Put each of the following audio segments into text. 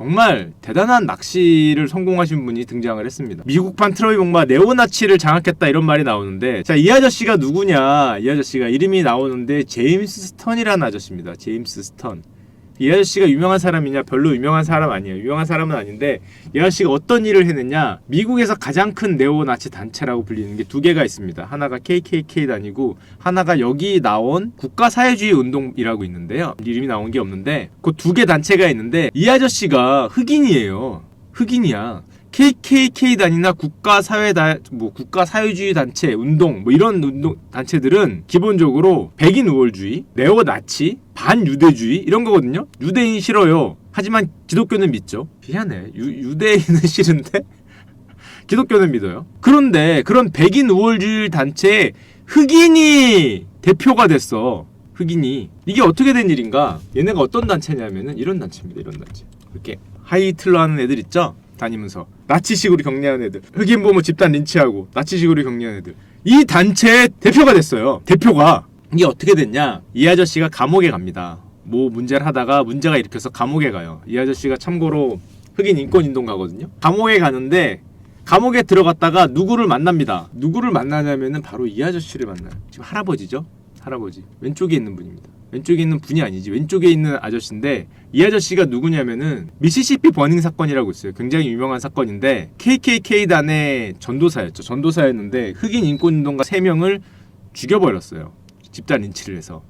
정말 대단한 낚시를 성공하신 분이 등장을 했습니다. 미국판 트로이 목마 네오나치를 장악했다 이런 말이 나오는데 자 이 아저씨가 누구냐 이 아저씨가 이름이 나오는데 제임스 스턴이라는 아저씨입니다. 제임스 스턴. 이 아저씨가 유명한 사람이냐 별로 유명한 사람 아니에요. 유명한 사람은 아닌데 이 아저씨가 어떤 일을 했느냐 미국에서 가장 큰 네오나치 단체라고 불리는 게 두 개가 있습니다. 하나가 KKK단이고 하나가 여기 나온 국가사회주의 운동이라고 있는데요. 이름이 나온 게 없는데 그 두 개 단체가 있는데 이 아저씨가 흑인이에요. 흑인이야. KKK단이나 국가 사회다 뭐 국가 사회주의 단체 운동 뭐 이런 운동 단체들은 기본적으로 백인 우월주의, 네오나치, 반유대주의 이런 거거든요. 유대인 싫어요. 하지만 기독교는 믿죠. 미안해. 유, 유대인은 싫은데 기독교는 믿어요. 그런데 그런 백인 우월주의 단체에 흑인이 대표가 됐어. 흑인이 이게 어떻게 된 일인가? 얘네가 어떤 단체냐면은 이런 단체입니다. 이런 단체. 이렇게 하이틀러 하는 애들 있죠? 다니면서 나치식으로 격려하는 애들. 흑인 보면 집단 린치하고 나치식으로 격려하는 애들. 이 단체의 대표가 됐어요. 대표가 이게 어떻게 됐냐? 이 아저씨가 감옥에 갑니다. 뭐 문제를 하다가 문제가 일으켜서 감옥에 가요. 이 아저씨가 참고로 흑인 인권 운동가거든요. 감옥에 가는데 감옥에 들어갔다가 누구를 만납니다. 누구를 만나냐면은 바로 이 아저씨를 만나요. 지금 할아버지죠? 할아버지. 왼쪽에 있는 분입니다. 왼쪽에 있는 분이 아니지. 왼쪽에 있는 아저씨인데 이 아저씨가 누구냐면은 미시시피 버닝 사건이라고 있어요. 굉장히 유명한 사건인데 KKK단의 전도사였죠. 전도사였는데 흑인 인권운동가 3명을 죽여버렸어요. 집단 린치를 해서.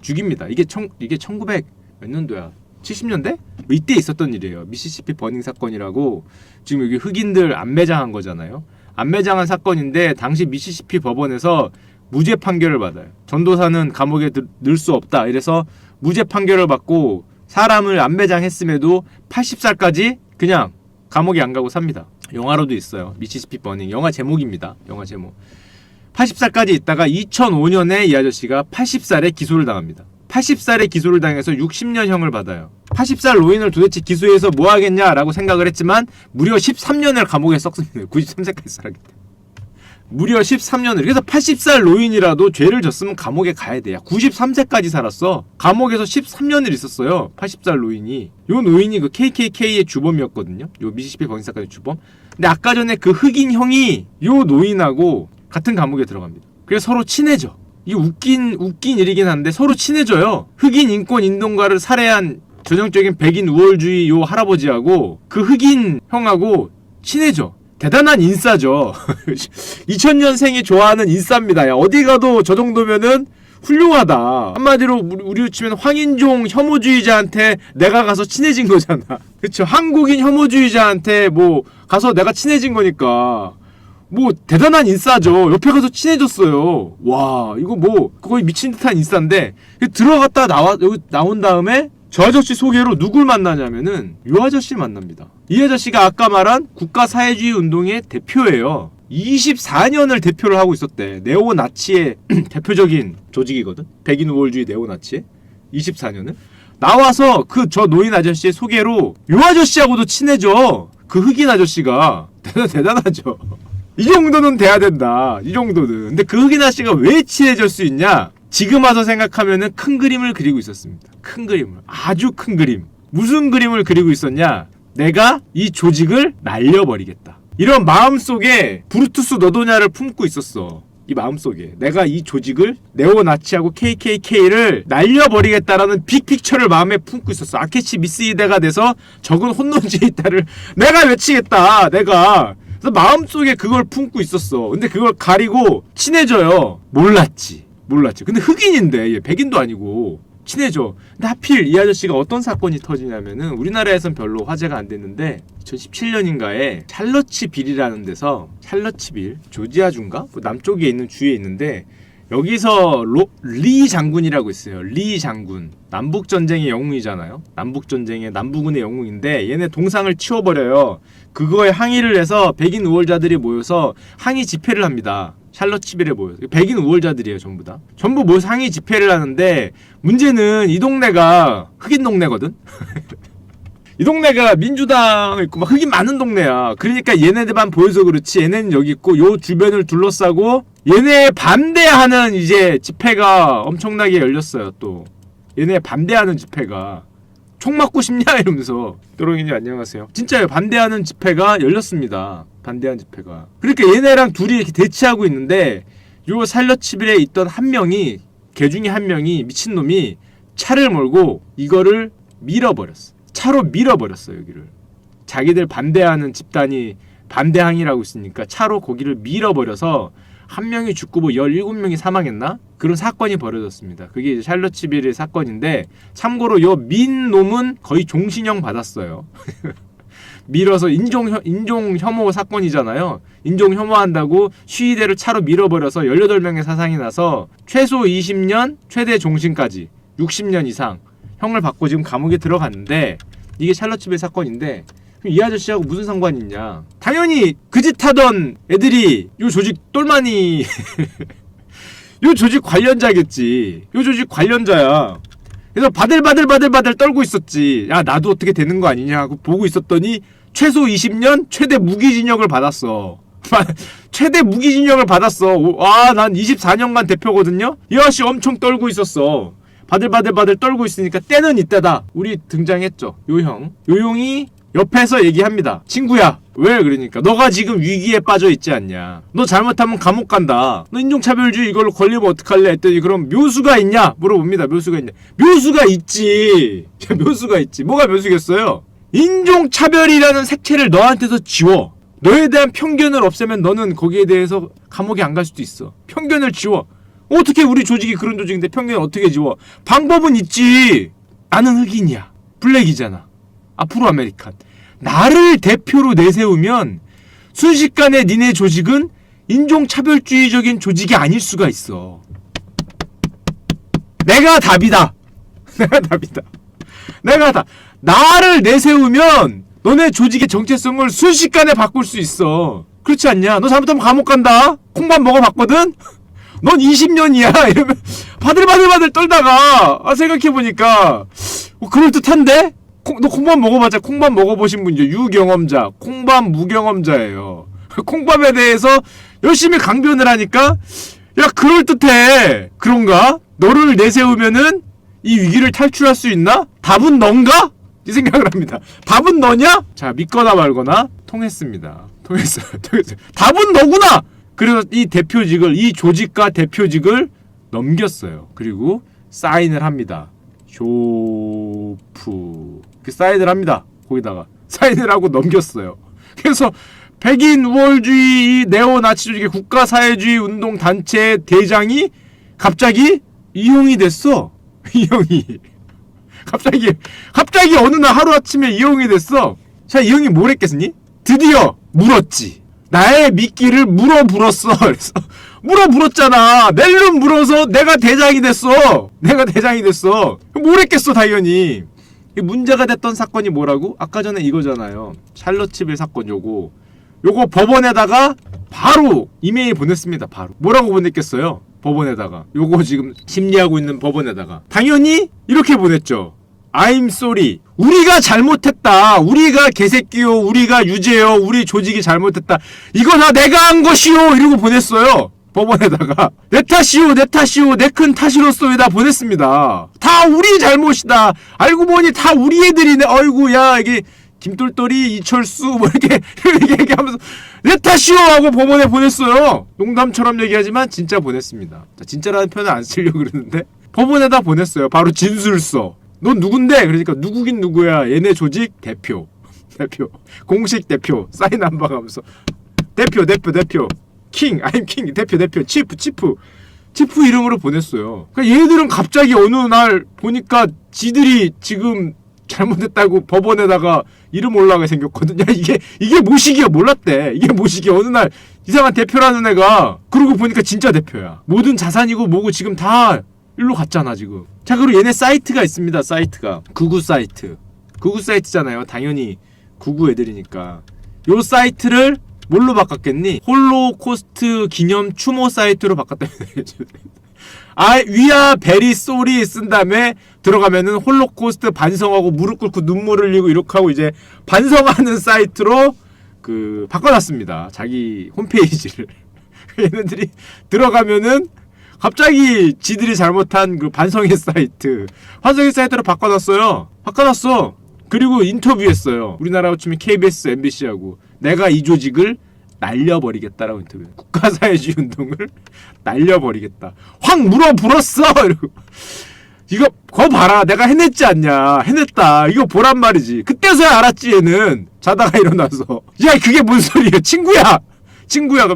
죽입니다. 이게 청 이게 1900 몇 년도야? 70년대? 뭐 이때 있었던 일이에요. 미시시피 버닝 사건이라고 지금 여기 흑인들 안 매장한 거잖아요. 안 매장한 사건인데 당시 미시시피 법원에서 무죄 판결을 받아요. 전도사는 감옥에 넣을 수 없다. 이래서 무죄 판결을 받고 사람을 안매장했음에도 80살까지 그냥 감옥에 안 가고 삽니다. 영화로도 있어요. 미시시피 버닝. 영화 제목입니다. 영화 제목. 80살까지 있다가 2005년에 이 아저씨가 80살에 기소를 당합니다. 80살에 기소를 당해서 60년형을 받아요. 80살 노인을 도대체 기소해서 뭐 하겠냐라고 생각을 했지만 무려 13년을 감옥에 썩습니다. 93세까지 살았기 때문에. 무려 13년을. 그래서 80살 노인이라도 죄를 졌으면 감옥에 가야 돼요. 93세까지 살았어. 감옥에서 13년을 있었어요. 80살 노인이. 요 노인이 그 KKK의 주범이었거든요. 요 미시시피 버닝사건의 주범. 근데 아까 전에 그 흑인 형이 요 노인하고 같은 감옥에 들어갑니다. 그래서 서로 친해져. 이게 웃긴 웃긴 일이긴 한데 서로 친해져요. 흑인 인권 인동가를 살해한 전형적인 백인 우월주의 요 할아버지하고 그 흑인 형하고 친해져. 대단한 인싸죠. 2000년생이 좋아하는 인싸입니다. 야, 어디 가도 저 정도면은 훌륭하다. 한마디로 우리- 우리로 치면 황인종 혐오주의자한테 내가 가서 친해진 거잖아. 그쵸. 한국인 혐오주의자한테 뭐 가서 내가 친해진 거니까. 뭐 대단한 인싸죠. 옆에 가서 친해졌어요. 와 이거 뭐 거의 미친 듯한 인싸인데 들어갔다 나와 여기 나온 다음에 저 아저씨 소개로 누굴 만나냐면은 요 아저씨 만납니다. 이 아저씨가 아까 말한 국가 사회주의 운동의 대표예요. 24년을 대표를 하고 있었대. 네오나치의 대표적인 조직이거든. 백인 우월주의 네오나치의 24년을 나와서 그 저 노인 아저씨의 소개로 요 아저씨하고도 친해져. 그 흑인 아저씨가 대단 대단하죠. 이 정도는 돼야 된다. 이 정도는. 근데 그 흑인 아저씨가 왜 친해질 수 있냐? 지금 와서 생각하면은 큰 그림을 그리고 있었습니다. 큰 그림을. 아주 큰 그림. 무슨 그림을 그리고 있었냐? 내가 이 조직을 날려버리겠다. 이런 마음속에 브루투스 너도냐를 품고 있었어. 이 마음속에 내가 이 조직을 네오나치하고 KKK를 날려버리겠다라는 빅픽처를 마음에 품고 있었어. 아케치 미스이데가 돼서 적은 혼돈지이다를 내가 외치겠다. 내가 그래서 마음속에 그걸 품고 있었어. 근데 그걸 가리고 친해져요. 몰랐지. 몰랐지. 근데 흑인인데 얘 백인도 아니고 친해져. 근데 하필 이 아저씨가 어떤 사건이 터지냐면은 우리나라에선 별로 화제가 안 됐는데 2017년인가에 샬러치빌이라는 데서 샬러치빌 조지아주인가 뭐 남쪽에 있는 주에 있는데 여기서 로, 리 장군이라고 있어요. 리 장군. 남북 전쟁의 영웅이잖아요. 남북 전쟁의 남부군의 영웅인데 얘네 동상을 치워버려요. 그거에 항의를 해서 백인 우월자들이 모여서 항의 집회를 합니다. 샬럿치빌에 모여서 백인 우월자들이에요 전부 다. 전부 모여서 항의 집회를 하는데 문제는 이 동네가 흑인 동네거든. 이 동네가 민주당 있고 막 흑인 많은 동네야. 그러니까 얘네들만 보여서 그렇지 얘네는 여기 있고 요 주변을 둘러싸고 얘네 반대하는 이제 집회가 엄청나게 열렸어요 또. 얘네 반대하는 집회가 총 맞고 싶냐 이러면서 또롱이님 안녕하세요. 진짜요 반대하는 집회가 열렸습니다. 반대하는 집회가. 그러니까 얘네랑 둘이 이렇게 대치하고 있는데 요 살려치빌에 있던 한 명이 개 중에 한 명이 미친 놈이 차를 몰고 이거를 밀어버렸어. 차로 밀어버렸어 여기를. 자기들 반대하는 집단이 반대항이라고 있으니까 차로 거기를 밀어버려서 한 명이 죽고 뭐 17명이 사망했나? 그런 사건이 벌어졌습니다. 그게 이제 샬럿치빌의 사건인데 참고로 요 민 놈은 거의 종신형 받았어요. 밀어서 인종 혐- 인종 혐오 사건이잖아요. 인종 혐오한다고 시위대를 차로 밀어버려서 18명의 사상이 나서 최소 20년, 최대 종신까지 60년 이상 형을 받고 지금 감옥에 들어갔는데 이게 샬럿치빌 사건인데 이 아저씨하고 무슨 상관이 있냐? 당연히 그 짓 하던 애들이 요 조직 똘마니 요 조직 관련자겠지. 요 조직 관련자야. 그래서 바들바들바들바들 떨고 있었지. 야 나도 어떻게 되는 거 아니냐 하고 보고 있었더니 최소 20년 최대 무기징역을 받았어. 최대 무기징역을 받았어. 와, 난 24년간 대표거든요. 이 아저씨 엄청 떨고 있었어. 바들바들바들 떨고 있으니까 때는 이때다. 우리 등장했죠. 요형. 요용이 옆에서 얘기합니다. 친구야. 왜 그러니까 너가 지금 위기에 빠져 있지 않냐. 너 잘못하면 감옥 간다. 너 인종차별주의 이걸로 걸리면 어떡할래 했더니 그럼 묘수가 있냐? 물어봅니다. 묘수가 있냐? 묘수가 있지. 묘수가 있지. 뭐가 묘수겠어요? 인종차별이라는 색채를 너한테서 지워. 너에 대한 편견을 없애면 너는 거기에 대해서 감옥에 안 갈 수도 있어. 편견을 지워. 어떻게 우리 조직이 그런 조직인데 편견을 어떻게 지워? 방법은 있지. 나는 흑인이야. 블랙이잖아. 앞으로 아메리칸. 나를 대표로 내세우면 순식간에 니네 조직은 인종차별주의적인 조직이 아닐 수가 있어. 내가 답이다. 내가 답이다. 내가 다 나를 내세우면 너네 조직의 정체성을 순식간에 바꿀 수 있어. 그렇지 않냐? 너 잘못하면 감옥 간다. 콩밥 먹어봤거든. 넌 20년이야. 이러면 바들바들바들 떨다가 아, 생각해 보니까 어, 그럴 듯한데. 콩, 너 콩밥 먹어봤자 콩밥 먹어보신 분이죠. 유경험자, 콩밥 무경험자예요. 콩밥에 대해서 열심히 강변을 하니까 야 그럴 듯해. 그런가? 너를 내세우면은 이 위기를 탈출할 수 있나? 답은 넌가? 이 생각을 합니다. 답은 너냐? 자, 믿거나 말거나 통했습니다. 통했어요. 통했어요. 답은 너구나! 그래서 이 대표직을, 이 조직과 대표직을 넘겼어요. 그리고 사인을 합니다. 쇼프. 그 사인을 합니다. 거기다가. 사인을 하고 넘겼어요. 그래서 백인 우월주의 이 네오나치 조직의 국가사회주의 운동 단체 대장이 갑자기 이용이 됐어. 이형이 갑자기 갑자기 어느 날 하루 아침에 이형이 됐어. 자 이형이 뭘 했겠니? 드디어 물었지. 나의 미끼를 물어 불었어. 그래서 물어 불었잖아. 낼름 물어서 내가 대장이 됐어. 내가 대장이 됐어. 뭘 했겠어 당연히. 이 문제가 됐던 사건이 뭐라고? 아까 전에 이거잖아요. 샬럿치빌 사건 요거. 요거 법원에다가 바로 이메일 보냈습니다. 바로. 뭐라고 보냈겠어요? 법원에다가. 요거 지금 심리하고 있는 법원에다가. 당연히 이렇게 보냈죠. I'm sorry. 우리가 잘못했다. 우리가 개새끼요. 우리가 유죄요. 우리 조직이 잘못했다. 이거 다 내가 한 것이요. 이러고 보냈어요. 법원에다가 내 탓이요 내 탓이요 내 큰 탓이로써에다 보냈습니다 다 우리 잘못이다 알고 보니 다 우리 애들이네 어이구 야 이게 김돌돌이 이철수 뭐 이렇게 얘기하면서 내 탓이요 하고 법원에 보냈어요. 농담처럼 얘기하지만 진짜 보냈습니다. 자, 진짜라는 표현을 안 쓰려고 그러는데 법원에다 보냈어요. 바로 진술서. 넌 누군데? 그러니까 누구긴 누구야. 얘네 조직 대표. 대표. 공식 대표. 사인 한방 하면서. 대표 대표 대표. 킹. 아임 킹. 대표 대표. 치프 치프. 치프 이름으로 보냈어요. 그러니까 얘들은 갑자기 어느 날 보니까 지들이 지금 잘못했다고 법원에다가 이름 올라가게 생겼거든. 야 이게 이게 모식이야 몰랐대. 이게 모식이 어느 날 이상한 대표라는 애가 그러고 보니까 진짜 대표야. 모든 자산이고 뭐고 지금 다 일로 갔잖아 지금. 자 그리고 얘네 사이트가 있습니다. 사이트가 구구 사이트. 구구 사이트잖아요. 당연히 구구 애들이니까. 요 사이트를 뭘로 바꿨겠니? 홀로코스트 기념 추모 사이트로 바꿨다면 아 위아 베리 쏘리 쓴 다음에 들어가면은 홀로코스트 반성하고 무릎 꿇고 눈물 흘리고 이렇게 하고 이제 반성하는 사이트로 그 바꿔놨습니다. 자기 홈페이지를. 얘네들이 들어가면은 갑자기 지들이 잘못한 그 반성의 사이트. 반성의 사이트로 바꿔놨어요. 바꿔놨어. 그리고 인터뷰했어요. 우리나라로 치면 KBS, MBC하고 내가 이 조직을 날려버리겠다라고 인터뷰. 국가사회주의 운동을 날려버리겠다. 확 물어불었어! 이러고 이거 거 봐라. 내가 해냈지 않냐. 해냈다. 이거 보란 말이지. 그때서야 알았지 얘는. 자다가 일어나서. 야 그게 뭔 소리야 친구야. 친구야.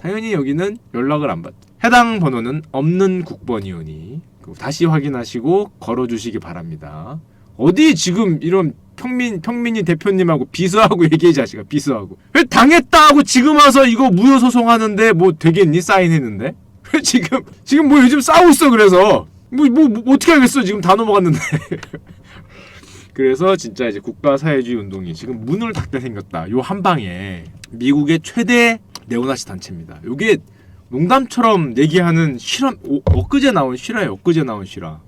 당연히 여기는 연락을 안 받죠 해당 번호는 없는 국번이오니 그거 다시 확인하시고 걸어주시기 바랍니다. 어디 지금 이런 평민 평민이 대표님하고 비서하고 얘기해 자식아. 비서하고. 왜 당했다 하고 지금 와서 이거 무효 소송하는데 뭐 되겠니? 사인했는데? 왜 지금 지금 뭐 요즘 싸우고 있어 그래서 뭐, 뭐, 뭐 어떻게 하겠어? 지금 다 넘어갔는데. 그래서 진짜 이제 국가 사회주의 운동이 지금 문을 닫게 생겼다. 요 한 방에. 미국의 최대 네오나치 단체입니다. 요게 농담처럼 얘기하는 실화 오- 엊그제 나온 실화예요. 엊그제 나온 실화